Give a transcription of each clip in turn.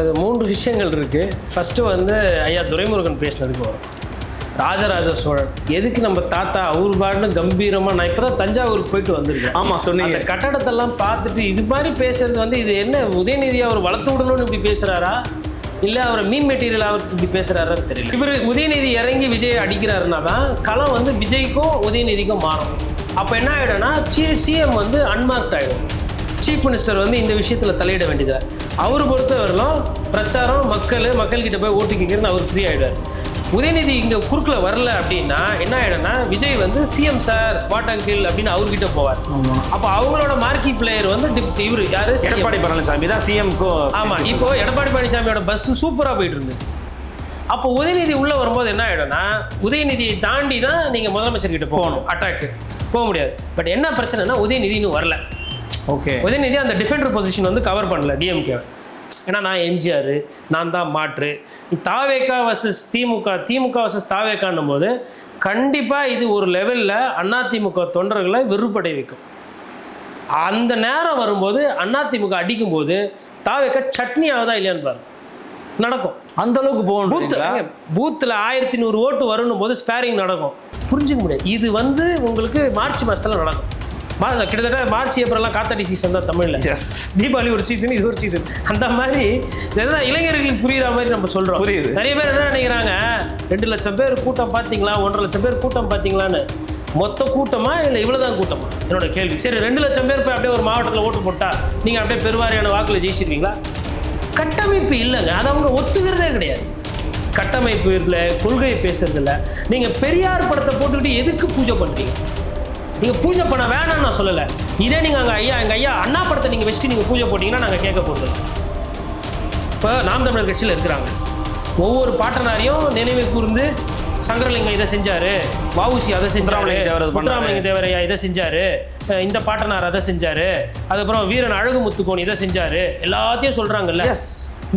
அது மூன்று விஷயங்கள் இருக்குது ஃபஸ்ட்டு வந்து ஐயா துரைமுருகன் பேசினதுக்கு வரும். ராஜராஜ சோழன். எதுக்கு நம்ம தாத்தா அவர் பாட்டு கம்பீரமாக நான் இப்போ தான் தஞ்சாவூருக்கு போயிட்டு வந்திருக்கேன். ஆமா சொன்னீங்க. கட்டடத்தெல்லாம் பார்த்துட்டு இது மாதிரி பேசுறது வந்து இது என்ன உதயநிதி அவர் வளர்த்து விடணும்னு இப்படி பேசுறாரா? இல்லை அவர் மீன் மெட்டீரியல் அவருக்கு இப்படி பேசுறாரான்னு தெரியல. இவர் உதயநிதி இறங்கி விஜய் அடிக்கிறாருன்னா தான் களம் வந்து விஜய்க்கும் உதயநிதிக்கும் மாறும். அப்போ என்ன ஆகிடும்னா சி சிஎம் வந்து அன்மார்க்ட் ஆகிடும் சீஃப் மினிஸ்டர் வந்து இந்த விஷயத்தில் தலையிட வேண்டியதா? அவர் பொறுத்தவரையிலும் பிரச்சாரம் மக்கள் மக்கள்கிட்ட போய் ஓட்டு கேட்கறது அவர் ஃப்ரீ ஆகிடுவார் உதயநிதி இங்கே குறுக்கில் வரல அப்படின்னா என்ன ஆகிடும்னா விஜய் வந்து சிஎம் சார் வாட் அங்கிள் அப்படின்னு அவர்கிட்ட போவார். அப்போ அவங்களோட மார்க்கி பிளேயர் வந்து இவர் யாரு. எடப்பாடி பழனிசாமி தான் சிஎம்க்கும் ஆமா இப்போ எடப்பாடி பழனிசாமியோட பஸ் சூப்பரா போயிட்டு இருந்தது. அப்போ உதயநிதி உள்ள வரும்போது என்ன ஆயிடும்னா உதயநிதியை தாண்டி தான் நீங்க முதலமைச்சர் கிட்ட போகணும். அட்டாக்கு போக முடியாது. பட் என்ன பிரச்சனைனா உதயநிதி இன்னும் வரல. ஓகே உதயநிதி அந்த டிஃபெண்டர் பொசிஷன் வந்து கவர் பண்ணல டிஎம்கே ஏன்னா நான் எம்ஜிஆர் நான் தான் மாற்று. தாவேக்கா வர்சஸ் திமுக திமுக வர்சஸ் தாவேக்கான்னும் போது கண்டிப்பாக இது ஒரு லெவலில் அதிமுக தொண்டர்களை வெறுப்படை வைக்கும். அந்த நேரம் வரும்போது அதிமுக அடிக்கும்போது தாவேக்கா சட்னி ஆகுதா இல்லையான்னு பாருங்க. நடக்கும். அந்த அளவுக்கு பூத் போகணும் பூத்தில் ஆயிரத்தி நூறு ஓட்டு வரணும் போது ஸ்பேரிங் நடக்கும். புரிஞ்சுக்க முடியாது. இது வந்து உங்களுக்கு மார்ச் மாதத்தில் நடக்கும். கிட்டத்தட்ட மார்ச் ஏப்ரல்லாம் காத்தாடி சீசன் தான் தமிழில். எஸ் தீபாவளி ஒரு சீசன் இது ஒரு சீசன் அந்த மாதிரி இதுதான் இளைஞர்களுக்கு புரியுற மாதிரி நம்ம சொல்கிறோம் புரியுது. நிறைய பேர் என்ன நினைக்கிறாங்க? ரெண்டு லட்சம் பேர் கூட்டம் பார்த்தீங்களா? ஒன்றரை லட்சம் பேர் கூட்டம் பார்த்தீங்களான்னு. மொத்த கூட்டமா இல்லை இவ்வளோதான் கூட்டமா? என்னோட கேள்வி. சரி ரெண்டு லட்சம் பேர் போய் அப்படியே ஒரு மாவட்டத்தில் ஓட்டு போட்டா நீங்கள் அப்படியே பெருவாரியான வாக்குல ஜெயிச்சிருவீங்களா? கட்டமைப்பு இல்லைங்க. அது அவங்க ஒத்துக்கிறதே கிடையாது. கட்டமைப்பு இல்லை கொள்கை பேசுறது இல்லை நீங்கள் பெரியார் படத்தை போட்டுக்கிட்டு எதுக்கு பூஜை பண்ணுறீங்க நீங்கள் பூஜை பண்ண வேணாம்னு நான் சொல்லலை. இதே நீங்கள் அங்கே ஐயா எங்கள் ஐயா அண்ணா படத்தை நீங்கள் வச்சுட்டு நீங்கள் பூஜை போட்டிங்கன்னா நாங்கள் கேட்க போகிறது இப்போ நாம் தமிழர் கட்சியில் இருக்கிறாங்க. ஒவ்வொரு பாட்டனாரையும் நினைவு கூர்ந்து சங்கரலிங்கம் இதை செஞ்சாரு வஉசி அதை செஞ்சாரு முத்துராமலிங்க தேவரையா இதை செஞ்சாரு இந்த பாட்டனார் அதை செஞ்சாரு அதுக்கப்புறம் வீரன் அழகுமுத்துக்கோன் இதை செஞ்சாரு எல்லாத்தையும் சொல்றாங்கல்ல. எஸ்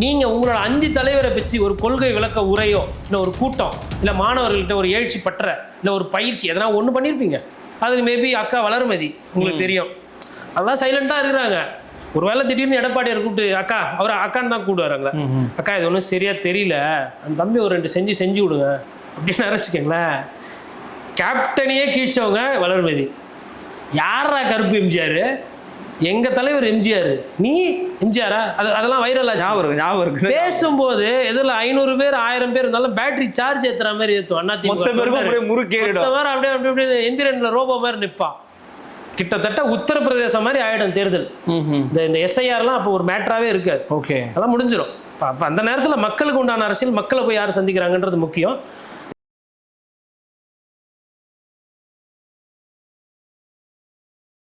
நீங்க உங்களோட அஞ்சு தலைவரை வச்சு ஒரு கொள்கை விளக்க உரையோ இல்லை ஒரு கூட்டம் இல்லை மாணவர்கள்ட்ட ஒரு எழுச்சி பற்ற இல்லை ஒரு பயிற்சி எதனா ஒன்று பண்ணியிருப்பீங்க அதுக்கு மேபி அக்கா வளர்மதி உங்களுக்கு தெரியும். அதெல்லாம் சைலண்டாக இருக்கிறாங்க. ஒரு வேளை திடீர்னு எடப்பாடியார் கூப்பிட்டு அக்கா அவர் அக்கான்னு தான் கூப்பிடுவாருங்களே அக்கா இது ஒன்றும் சரியா தெரியல. அந்த தம்பி ஒரு ரெண்டு செஞ்சு செஞ்சு விடுங்க. அப்படின்னு நினச்சிக்கங்களேன். கேப்டனையே கீழ்ச்சவங்க வளர்மதி யாரா கருப்பு எம்ஜிஆர்? எங்க தலைவர் எம்ஜிஆர்? நீ எம்ஜிஆரா? அது அதெல்லாம் வைரல் ஆச்சு. ஞாபகம் ஞாபகம் பேசும்போது எதில் ஐநூறு பேர் ஆயிரம் பேர் இருந்தாலும் பேட்டரி சார்ஜ் ஏத்துற மாதிரி ஏத்தும். அண்ணா மொத்த பேருக்கும் அப்படியே முறுக்கேறிடும். அப்படியே அப்படியே அப்படியே எந்திரன்ல ரோபோ மாதிரி நிப்பான். கிட்டத்தட்ட உத்தரப்பிரதேசம் மாதிரி ஆயிடும் தேர்தல். இந்த இந்த எஸ்ஐஆர்லாம் அப்போ ஒரு மேட்டராகவே இருக்காது. ஓகே. அதெல்லாம் முடிஞ்சிடும் அப்போ அந்த நேரத்தில் மக்களுக்கு உண்டான அரசியல் மக்களை போய் யார் சந்திக்கிறாங்கன்றது முக்கியம்.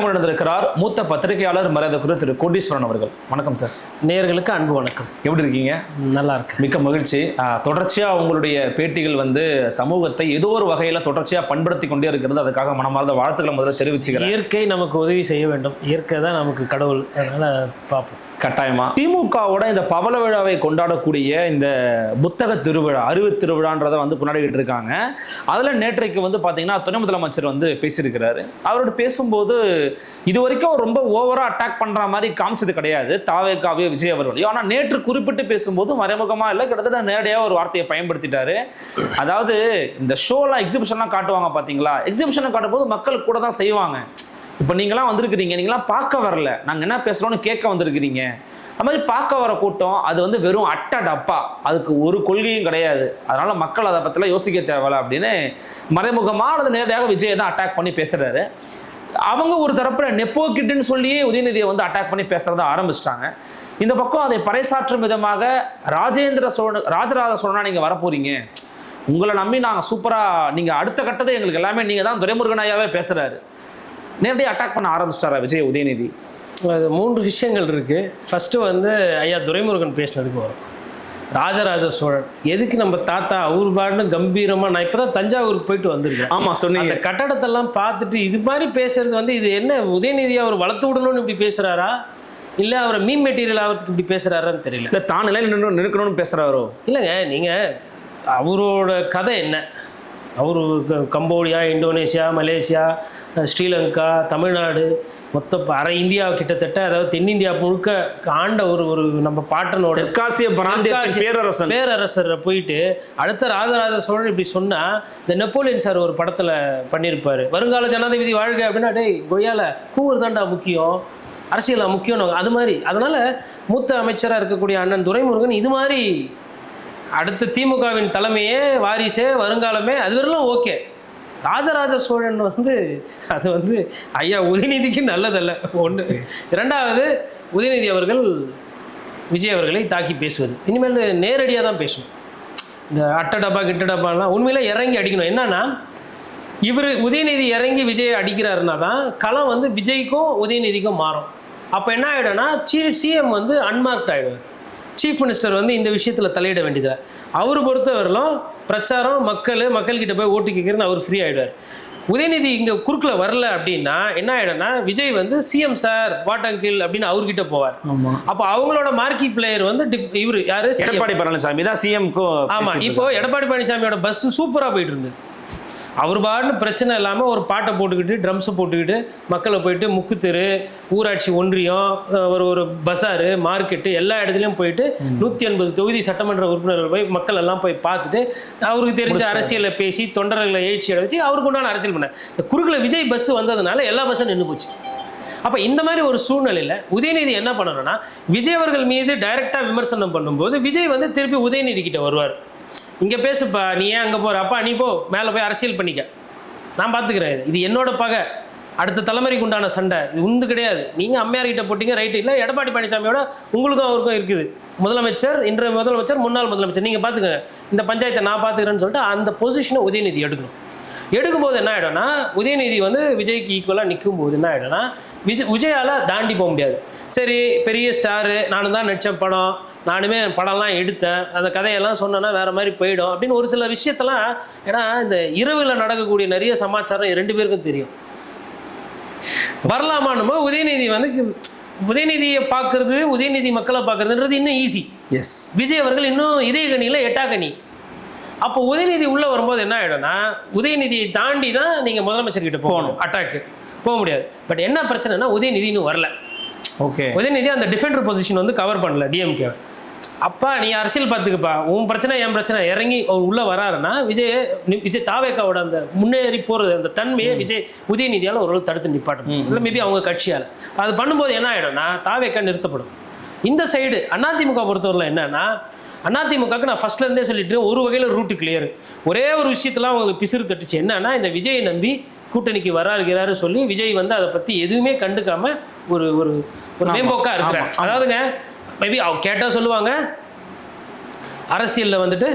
நம்ம நடந்திருக்கிறார் மூத்த பத்திரிகையாளர் மரியாதைக்குரிய திரு கோடீஸ்வரன் அவர்கள். வணக்கம் சார் நேயர்களுக்கு அன்பு வணக்கம். எப்படி இருக்கீங்க? நல்லா இருக்கு மிக்க மகிழ்ச்சி. ஆஹ், தொடர்ச்சியா உங்களுடைய பேட்டிகள் வந்து சமூகத்தை ஏதோ ஒரு வகையில தொடர்ச்சியா பண்படுத்தி கொண்டே இருக்கிறது. அதுக்காக மனமார்ந்த வாழ்த்துக்களை முதல்ல தெரிவிச்சுக்கிறேன். இயற்கை நமக்கு உதவி செய்ய வேண்டும். இயற்கை தான் நமக்கு கடவுள். அதனால பார்ப்போம். கட்டாயமா? திமுகவோட இந்த பவள விழாவை கொண்டாடக்கூடிய இந்த புத்தக திருவிழா அறிவு திருவிழான்றதை வந்து கொண்டாடிக்கிட்டு இருக்காங்க அதுல நேற்றைக்கு வந்து பாத்தீங்கன்னா துணை முதலமைச்சர் வந்து பேசியிருக்கிறாரு. அவரோட பேசும்போது இது வரைக்கும் ரொம்ப ஓவரா அட்டாக் பண்ற மாதிரி காமிச்சது கிடையாது தாவேக்காவே விஜய் அவர்கள் ஆனா நேற்று குறிப்பிட்டு பேசும்போது மறைமுகமா இல்லை கிட்டத்தட்ட நேரடியாக ஒரு வார்த்தையை பயன்படுத்திட்டாரு. அதாவது இந்த ஷோலாம் எக்ஸிபிஷன்லாம் காட்டுவாங்க பாத்தீங்களா? எக்ஸிபிஷனை காட்டும்போது மக்கள் கூட தான் செய்வாங்க. இப்போ நீங்களாம் வந்திருக்கிறீங்க நீங்களாம் பார்க்க வரல. நாங்கள் என்ன பேசுகிறோன்னு கேட்க வந்திருக்கிறீங்க. அது மாதிரி பார்க்க வர கூட்டம் அது வந்து வெறும் அட்டை டப்பா. அதுக்கு ஒரு கொள்கையும் கிடையாது. அதனால் மக்கள் அதை பற்றிலாம் யோசிக்க தேவையில்ல அப்படின்னு மறைமுகமாக அல்லது நேரடியாக விஜயை தான் அட்டாக் பண்ணி பேசுகிறாரு அவங்க ஒரு தரப்பில் நெப்போ கிட்டுன்னு சொல்லியே உதயநிதியை வந்து அட்டாக் பண்ணி பேசுகிறத ஆரம்பிச்சிட்டாங்க. இந்த பக்கம் அதை பறைசாற்றும் விதமாக ராஜேந்திர சோழன் ராஜராஜ சோழனா நீங்கள் வரப்போறீங்க உங்களை நம்பி நாங்கள் சூப்பராக நீங்கள் அடுத்த கட்டத்தை எங்களுக்கு எல்லாமே நீங்கள் தான் துரைமுருகன் ஐயாவே நேரடியாக அட்டாக் பண்ண ஆரம்பிச்சிட்டாரா விஜய் உதயநிதி? அது மூன்று விஷயங்கள் இருக்குது ஃபஸ்ட்டு வந்து ஐயா துரைமுருகன் பேசினதுக்கு வரும். ராஜராஜ சோழன். எதுக்கு நம்ம தாத்தா அவர் பாட்டுன்னு கம்பீரமாக நான் இப்போ தான் தஞ்சாவூருக்கு போயிட்டு வந்திருக்கேன். ஆமா சொன்னீங்க. அந்த கட்டடத்தெல்லாம் பார்த்துட்டு இது மாதிரி பேசுறது வந்து இது என்ன உதயநிதி அவர் வளர்த்து விடணும்னு இப்படி பேசுறாரா? இல்லை அவரை மீன் மெட்டீரியல் ஆகிறதுக்கு இப்படி பேசுறாரான்னு தெரியல. இல்ல தான் நிலையில் நின்று நிற்கணும்னு பேசுறாரோ? இல்லைங்க நீங்கள் அவரோட கதை என்ன? அவர் Cambodia Indonesia Malaysia Sri Lanka Tamil Nadu மொத்த அரை இந்தியா கிட்டத்தட்ட அதாவது தென்னிந்தியா முழுக்க ஆண்ட ஒரு ஒரு நம்ம பாட்டனோட தெற்காசிய பேரரசன். பேரரசர் போயிட்டு அடுத்த ராஜராஜ சோழன் இப்படி சொன்னா இந்த நெப்போலியன் சார் ஒரு படத்துல பண்ணியிருப்பாரு வருங்கால ஜனாதிபதி வாழ்க அப்படின்னா டேய் கொய்யால கூவர் தாண்டா முக்கியம். அரசியலா முக்கியம் அது மாதிரி. அதனால மூத்த அமைச்சரா இருக்கக்கூடிய அண்ணன் துரைமுருகன் இது மாதிரி அடுத்து திமுகவின் தலைமையே வாரிசே வருங்காலமே அது வரலாம் ஓகே. ராஜராஜ சோழன் வந்து அது வந்து ஐயா உதயநிதிக்கு நல்லதல்ல. ஒன்று இரண்டாவது உதயநிதி அவர்கள் விஜய் அவர்களை தாக்கி பேசுவது. இனிமேல் நேரடியாக தான் பேசணும். இந்த அட்ட டப்பா கிட்ட டப்பாலாம் உண்மையில் இறங்கி அடிக்கணும். என்னன்னா இவர் உதயநிதி இறங்கி விஜய் அடிக்கிறாருன்னா தான் களம் வந்து விஜய்க்கும் உதயநிதிக்கும் மாறும். அப்போ என்ன ஆகிடும்னா சி சிஎம் வந்து அன்மார்க்ட் ஆகிடுவார் சீஃப் மினிஸ்டர் வந்து இந்த விஷயத்தில் தலையிட வேண்டியதில்லை. அவர் பொறுத்தவரையிலும் பிரச்சாரம் மக்கள் மக்கள்கிட்ட போய் ஓட்டு கேட்குறது அவர் ஃப்ரீ ஆகிடுவார் உதயநிதி இங்கே குறுக்கில் வரல அப்படின்னா என்ன ஆகிடும்னா விஜய் வந்து சிஎம் சார் வாட் அங்கிள் அப்படின்னு அவர்கிட்ட போவார். அப்போ அவங்களோட மார்க்கி பிளேயர் வந்து இவர் யாரு. எடப்பாடி பழனிசாமி தான் சிஎம்க்கும் ஆமா இப்போ எடப்பாடி பழனிசாமியோட பஸ் சூப்பரா போயிட்டு இருந்தது. அவர் பாட்டுன்னு பிரச்சனை இல்லாமல் ஒரு பாட்டை போட்டுக்கிட்டு ட்ரம்ஸை போட்டுக்கிட்டு மக்களை போயிட்டு முக்கு தெரு ஊராட்சி ஒன்றியம் ஒரு ஒரு பஸாரு மார்க்கெட்டு எல்லா இடத்துலையும் போயிட்டு நூற்றி எண்பது தொகுதி சட்டமன்ற உறுப்பினர்கள் போய் மக்கள் எல்லாம் போய் பார்த்துட்டு அவருக்கு தெரிஞ்ச அரசியலை பேசி தொண்டர்களை எழுச்சி அடை வச்சு அவருக்கு உண்டான அரசியல் பண்ணார். இந்த குறுக்கில் விஜய் பஸ் வந்ததுனால எல்லா பஸ்ஸும் நின்று போச்சு. அப்போ இந்த மாதிரி ஒரு சூழ்நிலையில் உதயநிதி என்ன பண்ணணும்னா விஜய் அவர்கள் மீது டைரெக்டாக விமர்சனம் பண்ணும்போது விஜய் வந்து திருப்பி உதயநிதி கிட்ட வருவார். இங்கே பேசுப்பா நீ ஏன் அங்கே போகிற அப்பா நீ போ. மேலே போய் அரசியல் பண்ணிக்க. நான் பார்த்துக்கிறேன் இது. இது என்னோட பகை. அடுத்த தலைமுறைக்கு உண்டான சண்டை. இது உந்து கிடையாது. நீங்கள் அம்மையார்கிட்ட போட்டிங்க ரைட்டு. இல்லை எடப்பாடி பழனிசாமியோட உங்களுக்கும் அவருக்கும் இருக்குது. முதலமைச்சர் இன்றைய முதலமைச்சர் முன்னாள் முதலமைச்சர். நீங்கள் பார்த்துக்கங்க இந்த பஞ்சாயத்தை நான் பார்த்துக்கிறேன்னு சொல்லிட்டு அந்த பொசிஷனை உதயநிதி எடுக்கணும். எடுக்கும்போது என்ன ஆகிடும்னா உதயநிதி வந்து விஜய்க்கு ஈக்குவலாக நிற்கும் போது என்ன ஆகிடும்னா விஜய் விஜயால் தாண்டி போக முடியாது. சரி பெரிய ஸ்டாரு நானும் தான் நடித்த படம் நானுமே படம்லாம் எடுத்தேன் அந்த கதையெல்லாம் சொன்னேன்னா வேறு மாதிரி போயிடும் அப்படின்னு ஒரு சில விஷயத்தெல்லாம் ஏன்னா இந்த இரவில் நடக்கக்கூடிய நிறைய சமாச்சாரம் ரெண்டு பேருக்கும் தெரியும். வரலாமான்னும் போது உதயநிதி வந்து உதயநிதியை பார்க்கறது உதயநிதி மக்களை பார்க்கறதுன்றது இன்னும் ஈஸி எஸ் விஜய் அவர்கள் இன்னும் இதயகனியில் எட்டாக்கனி. அப்போ உதயநிதி உள்ளே வரும்போது என்ன ஆகிடும்னா உதயநிதியை தாண்டி தான் நீங்கள் முதலமைச்சர் கிட்ட போகணும். அட்டாக்கு போக முடியாது. பட் என்ன பிரச்சனைனா உதயநிதி இன்னும் வரல. ஓகே உதயநிதி அந்த டிஃபெண்டர் பொசிஷன் வந்து கவர் பண்ணல டிஎம்கே அப்பா நீ அரசியல் பார்த்துக்குப்பா. உன் பிரச்சனை என் பிரச்சனை. இறங்கி அவர் உள்ளே வராருன்னா விஜய் விஜய் தாவேக்காவோட அந்த முன்னேறி போகிறது அந்த தன்மையை விஜய் உதயநிதியால் ஓரளவு தடுத்து நிப்பாட்டணும். இல்லை மேபி அவங்க கட்சியால். அது பண்ணும்போது என்ன ஆகிடும்னா தாவேக்கா நிறுத்தப்படும். இந்த சைடு அதிமுக பொறுத்தவரையில் என்னன்னா அதிமுகவுக்கு நான் ஃபர்ஸ்ட்ல இருந்தே சொல்லிட்டு ஒரு வகையில் ரூட்டு கிளியர் ஒரே ஒரு விஷயத்துல அவங்களுக்கு பிசிறு தட்டுச்சு. என்னன்னா இந்த விஜயை நம்பி கூட்டணிக்கு வராருகிறாரு சொல்லி விஜய் வந்து அதை பற்றி எதுவுமே கண்டுக்காம ஒரு ஒரு ஒரு மேம்போக்கா இருக்கிறார். அதாவதுங்க மேபி அவ கேட்டால் சொல்லுவாங்க அரசியலில் வந்துட்டு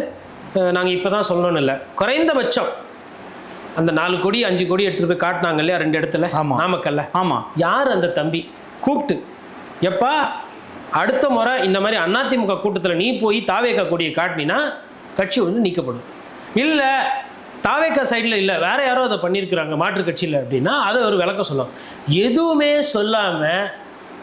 நாங்கள் இப்போ தான் சொல்லணும்னு இல்லை. குறைந்தபட்சம் அந்த நாலு கோடி அஞ்சு கோடி எடுத்துகிட்டு போய் காட்டினாங்க இல்லையா ரெண்டு இடத்துல. நாமக்கல்ல. ஆமா. யார் அந்த தம்பி? கூப்பிட்டு எப்பா அடுத்த முறை இந்த மாதிரி அதிமுக கூட்டத்தில் நீ போய் தாவேக்கா கொடியை காட்டினா கட்சி வந்து நீக்கப்படும். இல்லை தாவேக்கா சைடில் இல்லை வேற யாரோ அதை பண்ணியிருக்கிறாங்க மாற்று கட்சியில் அப்படின்னா அதை ஒரு விளக்கம் சொல்லும் எதுவுமே சொல்லாமல்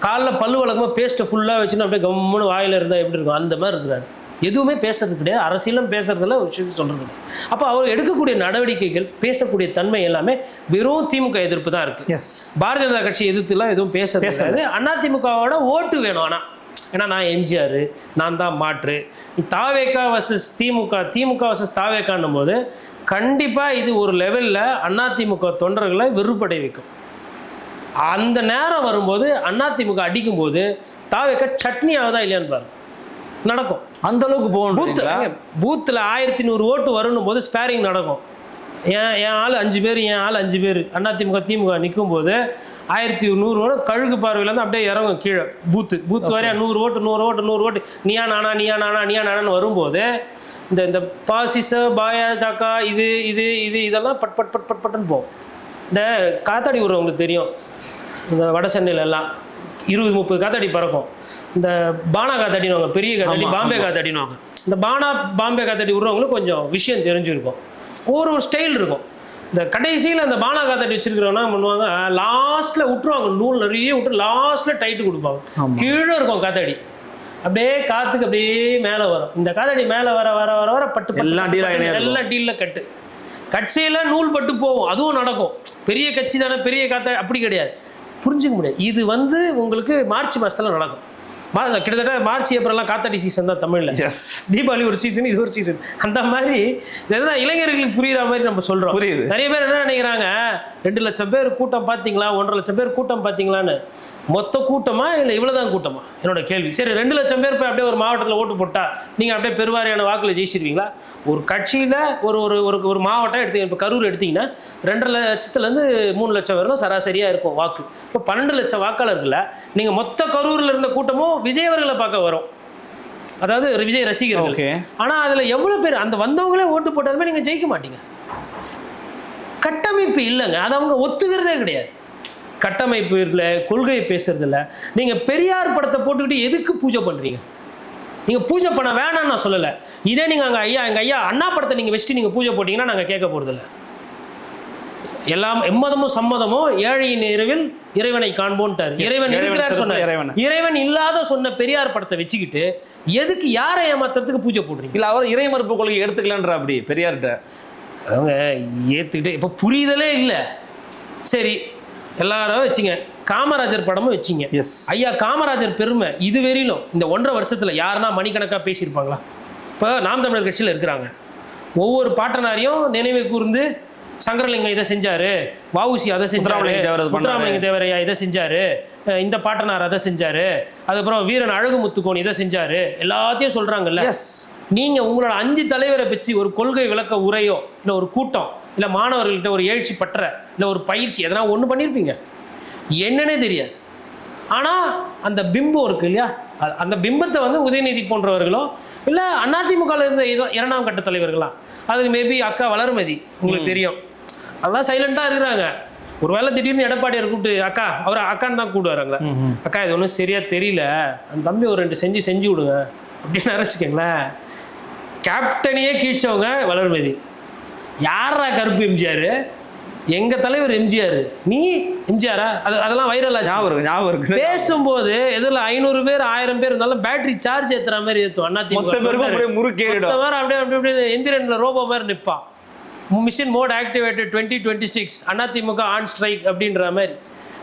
காலைல பல்லு வழக்கமாக பேஸ்ட்டை ஃபுல்லாக வச்சுன்னு அப்படியே கம்முன்னு வாயில் இருந்தால் எப்படி இருக்கும்? அந்த மாதிரி இருக்கிறாரு. எதுவுமே பேசுறது கிடையாது. அரசியலும் பேசுறதுல ஒரு விஷயத்தை சொல்றது அப்போ அவர் எடுக்கக்கூடிய நடவடிக்கைகள் பேசக்கூடிய தன்மை எல்லாமே வெறும் திமுக எதிர்ப்பு தான் இருக்கு. எஸ் பாரதிய ஜனதா கட்சி எதிர்த்துலாம் எதுவும் பேச பேசாது அதிமுகவோட ஓட்டு வேணும் ஆனால் ஏன்னா நான் எம்ஜிஆர் நான் தான் மாற்று. தாவேக்கா வர்சஸ் திமுக திமுக வர்சஸ் தாவேக்கான்னும் போது கண்டிப்பாக இது ஒரு லெவலில் அதிமுக தொண்டர்களை வெறுப்படை வைக்கும். அந்த நேரம் வரும்போது அதிமுக அடிக்கும்போது தாவேக்கா சட்னி ஆகுதா இல்லையான்னு பாருங்க. நடக்கும். அந்த அளவுக்கு பூத்து போகணும் பூத்தில் ஆயிரத்தி நூறு ஓட்டு வரணும் போது ஸ்பேரிங் நடக்கும். என் என் ஆள் அஞ்சு பேர் என் ஆள் அஞ்சு பேர். அதிமுக திமுக நிற்கும் போது ஆயிரத்தி நூறு கழுகு பார்வையிலேருந்து அப்படியே இறங்கும் கீழே. பூத்து. பூத்து வரையா நூறு ஓட்டு நூறு ஓட்டு நூறு ஓட்டு. நீயா நானா நீயா நானா நீயா நானான்னு வரும்போது இந்த இந்த பாசிச பாயா சாக்கா இது இது இது இதெல்லாம் பட் பட் பட் பட் பட்டுன்னு போகும். இந்த காத்தாடி ஊர் உங்களுக்கு தெரியும். இந்த வட சென்னையில எல்லாம் இருபது முப்பது காத்தாடி பறக்கும். இந்த பானா காத்தாடினுவாங்க பெரிய காத்தாடி பாம்பே காத்தாடினுவாங்க இந்த பானா பாம்பே காத்தாடி விடுறவங்களுக்கு கொஞ்சம் விஷயம் தெரிஞ்சிருக்கும். ஒரு ஒரு ஸ்டைல் இருக்கும். இந்த கடைசியில் அந்த பானா காத்தாடி வச்சிருக்கிறவங்க என்ன பண்ணுவாங்க? லாஸ்ட்டில் விட்டுருவாங்க நூல் நிறைய விட்டு லாஸ்ட்டில் டைட்டு கொடுப்பாங்க. கீழே இருக்கும் காத்தாடி. அப்படியே காத்துக்கு அப்படியே மேலே வரும். இந்த காத்தாடி மேலே வர வர வர வர பட்டு எல்லாம் இருக்கும். எல்லாம் டீலில் கட்டு. கட்சியில் நூல் பட்டு போகும். அதுவும் நடக்கும். பெரிய கட்சி தானே பெரிய காத்த அப்படி கிடையாது. புரிஞ்சுக்க முடியாது. இது வந்து உங்களுக்கு மார்ச் மாதத்தில் நடக்கும். கிட்டத்தட்ட மார்ச் ஏப்ரல்லாம் காத்தாடி சீசன் தான் தமிழில். எஸ் தீபாவளி ஒரு சீசன் இது ஒரு சீசன் அந்த மாதிரி இதெல்லாம் இளைஞர்களுக்கு புரியுற மாதிரி நம்ம சொல்றோம். புரியுது. நிறைய பேர் என்ன நினைக்கிறாங்க? ரெண்டு லட்சம் பேர் கூட்டம் பார்த்தீங்களா ஒன்றரை லட்சம் பேர் கூட்டம் பார்த்தீங்களான்னு மொத்த கூட்டமா இல்லை இவ்வளவுதான் கூட்டமா? என்னோட கேள்வி. சரி ரெண்டு லட்சம் பேர் போய் அப்படியே ஒரு மாவட்டத்தில் ஓட்டு போட்டா நீங்க அப்படியே பெருவாரியான வாக்குல ஜெயிச்சிருவீங்களா? ஒரு கட்சியில ஒரு ஒரு ஒரு ஒரு மாவட்டம் எடுத்து இப்போ கரூர் எடுத்தீங்கன்னா ரெண்டரை லட்சத்துல இருந்து மூணு லட்சம் வரணும் சராசரியா இருக்கும் வாக்கு. இப்போ பன்னெண்டு லட்சம் வாக்காளர்கள்ல நீங்க மொத்த கரூர்ல இருந்த கூட்டமும் விஜய் அவர்களை பார்க்க வரும். அதாவது விஜய் ரசிகர்கள். Okay. ஆனா அதுல எவ்வளவு பேர் அந்த வந்தவங்களே ஓட்டு போட்டாலுமே நீங்க ஜெயிக்க மாட்டீங்க. கட்டமைப்பு இல்லைங்க. அது அவங்க ஒத்துக்கிறதே கிடையாது. கட்டமைப்பு இல்லை கொள்கையை பேசுறது இல்லை. நீங்க பெரியார் படத்தை போட்டுக்கிட்டு எதுக்கு பூஜை பண்றீங்க? நீங்க பூஜை பண்ண வேணாம்னு நான் சொல்லலை. இதே நீங்க அங்க ஐயா எங்க ஐயா அண்ணா படத்தை நீங்க வச்சுட்டு நீங்க பூஜை போட்டீங்கன்னா நாங்க கேட்க போறதில்ல. எல்லாம் எம்மதமும் சம்மதமும் ஏழையின் இரவில் இறைவனை காண்போன்ட்டார். இறைவன் இருக்கிறார் சொன்னார். இறைவன். இறைவன் இல்லாத சொன்ன பெரியார் படத்தை வச்சுக்கிட்டு எதுக்கு யாரை ஏமாத்துறதுக்கு பூஜை போடுறீங்க? இல்ல அவர் இறை மறுப்பு கொள்கை எடுத்துக்கலன்ற அப்படி பெரியார்கிட்ட. அவங்க ஏற்றுக்கிட்டு இப்போ புரிதலே இல்லை. சரி எல்லாரும் வச்சிங்க. காமராஜர் படமும் வச்சிங்க. எஸ் ஐயா காமராஜர் பெருமை இது வெறியிலும் இந்த ஒன்றரை வருஷத்தில் யாருன்னா மணிக்கணக்காக பேசியிருப்பாங்களா? இப்போ நாம் தமிழர் கட்சியில் இருக்கிறாங்க. ஒவ்வொரு பாட்டனாரையும் நினைவு கூர்ந்து சங்கரலிங்கம் இதை செஞ்சாரு. வஉசி அதை செஞ்சாரு. முத்துராமலிங்க தேவரையா இதை செஞ்சாரு. இந்த பாட்டனார் அதை செஞ்சாரு. அதுக்கப்புறம் வீரன் அழகுமுத்துக்கோன் இதை செஞ்சாரு. எல்லாத்தையும் சொல்றாங்கல்ல. நீங்க உங்களோட அஞ்சு தலைவரை வச்சு ஒரு கொள்கை விளக்க உரையோ இல்லை ஒரு கூட்டம் இல்லை மாணவர்கள்ட்ட ஒரு எழுச்சி பற்ற இல்லை ஒரு பயிற்சி எதனா ஒன்று பண்ணியிருப்பீங்க என்னன்னே தெரியாது. ஆனால் அந்த பிம்பம் இருக்கு இல்லையா? அந்த பிம்பத்தை வந்து உதயநிதி போன்றவர்களோ இல்லை அதிமுகவில் இருந்த இர- இரண்டாம் கட்ட தலைவர்களாம் அதுக்கு மேபி அக்கா வளர்மதி உங்களுக்கு தெரியும். அதெல்லாம் சைலண்டாக இருக்கிறாங்க. ஒருவேளை திடீர்னு எடப்பாடியார் கூப்பிட்டு அக்கா அவர் அக்கான்னு தான் கூப்பிடுவாருங்களே அக்கா இது ஒன்றும் சரியாக தெரியல. அந்த தம்பி ஒரு ரெண்டு செஞ்சு செஞ்சு விடுங்க. அப்படின்னு நினச்சிக்கங்களேன். கேப்டனையே கீழ்ச்சவங்க வளர்மதி. யாரா கருப்பு எம்ஜிஆர்? எங்க தலைவர் எம்ஜிஆர். நீ எம்ஜிஆரா? அது அதெல்லாம் வைரல் ஞாபகம் ஞாபகம் பேசும்போது எதுல ஐநூறு பேர் ஆயிரம் பேர் இருந்தாலும் பேட்டரி சார்ஜ் ஏத்துற மாதிரி ஏத்தும். அண்ணா பேருக்கும் அப்படியே முறுக்கேறிடும் அப்படியே அப்படியே எந்திரன்ல ரோபோ மாதிரி நிற்பான் machine mode activated twenty twenty six AIADMK on strike அப்படின்ற மாதிரி.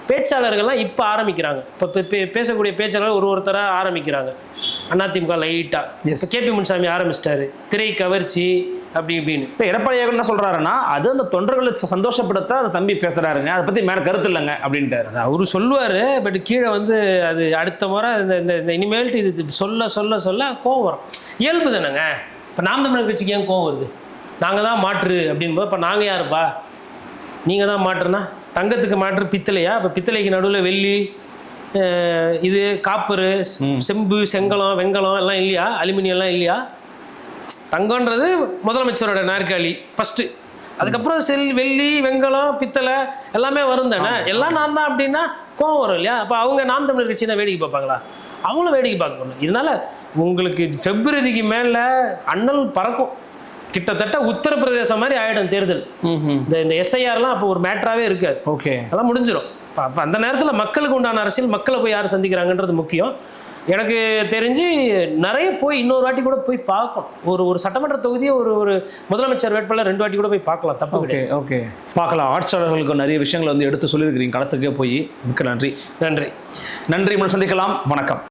பேச்சாளர்கள்லாம் இப்போ ஆரம்பிக்கிறாங்க. இப்போ பேசக்கூடிய பேச்சாளர் ஒரு ஒருத்தராக ஆரம்பிக்கிறாங்க. அதிமுக லைட்டாக. கேபி முன்சாமி ஆரம்பிச்சிட்டாரு. திரை கவர்ச்சி அப்படி இப்படின்னு. இப்போ எடப்பாடி என்ன சொல்றாருன்னா அது அந்த தொண்டர்களை சந்தோஷப்படுத்த அந்த தம்பி பேசுறாருங்க அதை பத்தி மேல கருத்து இல்லைங்க அப்படின்ட்டாரு. அது அவரு சொல்லுவார் பட் கீழே வந்து அது அடுத்த முறை இந்த இந்த இனிமேல்ட்டு இது இது சொல்ல சொல்ல சொல்ல கோவம் வரும். இயல்பு தானேங்க. இப்போ நாம் தமிழர் கட்சிக்கு ஏன் கோவம் வருது? நாங்கள் தான் மாற்று அப்படின்போது இப்போ நாங்கள் யாருப்பா? நீங்கள் தான் மாற்றுனா? தங்கத்துக்கு மாற்று பித்தளையா? இப்போ பித்தளைக்கு நடுவில் வெள்ளி இது காப்பரு செம்பு செங்கலம் வெங்கலம் எல்லாம் இல்லையா? அலுமினியம்லாம் இல்லையா? தங்கன்றது முதலமைச்சரோட நாற்காலி ஃபஸ்ட்டு அதுக்கப்புறம் செல் வெள்ளி வெங்கலம் பித்தளை எல்லாமே வரும் தானே? எல்லாம் நான் தான் அப்படின்னா கோவம் வரும் இல்லையா? அப்போ அவங்க நாம் தமிழர் கட்சி தான் வேடிக்கை பார்ப்பாங்களா? அவங்களும் வேடிக்கை பார்க்கணும். இதனால உங்களுக்கு பிப்ரவரிக்கு மேலே அண்ணல் பறக்கும். கிட்டத்தட்ட உத்தரப்பிரதேசம் மாதிரி ஆயிடும் தேர்தல். இந்த இந்த எஸ்ஐஆர்லாம் அப்போ ஒரு மேட்டராகவே இருக்காது. ஓகே. அதெல்லாம் முடிஞ்சிடும் அப்போ அந்த நேரத்தில் மக்களுக்கு உண்டான அரசியல் மக்களை போய் யார் சந்திக்கிறாங்கன்றது முக்கியம். எனக்கு தெரிஞ்சு நிறைய போய் இன்னொரு வாட்டி கூட போய் பார்க்கணும் ஒரு ஒரு சட்டமன்ற தொகுதியை ஒரு ஒரு முதலமைச்சர் வேட்பாளர் ரெண்டு வாட்டி கூட போய் பார்க்கலாம். தப்பு ஓகே ஓகே. பார்க்கலாம். ஆட்சியாளர்களுக்கு நிறைய விஷயங்களை வந்து எடுத்து சொல்லியிருக்கிறீங்க. களத்துக்கே போய் மிக்க நன்றி. நன்றி. நன்றி. முன் சந்திக்கலாம். வணக்கம்.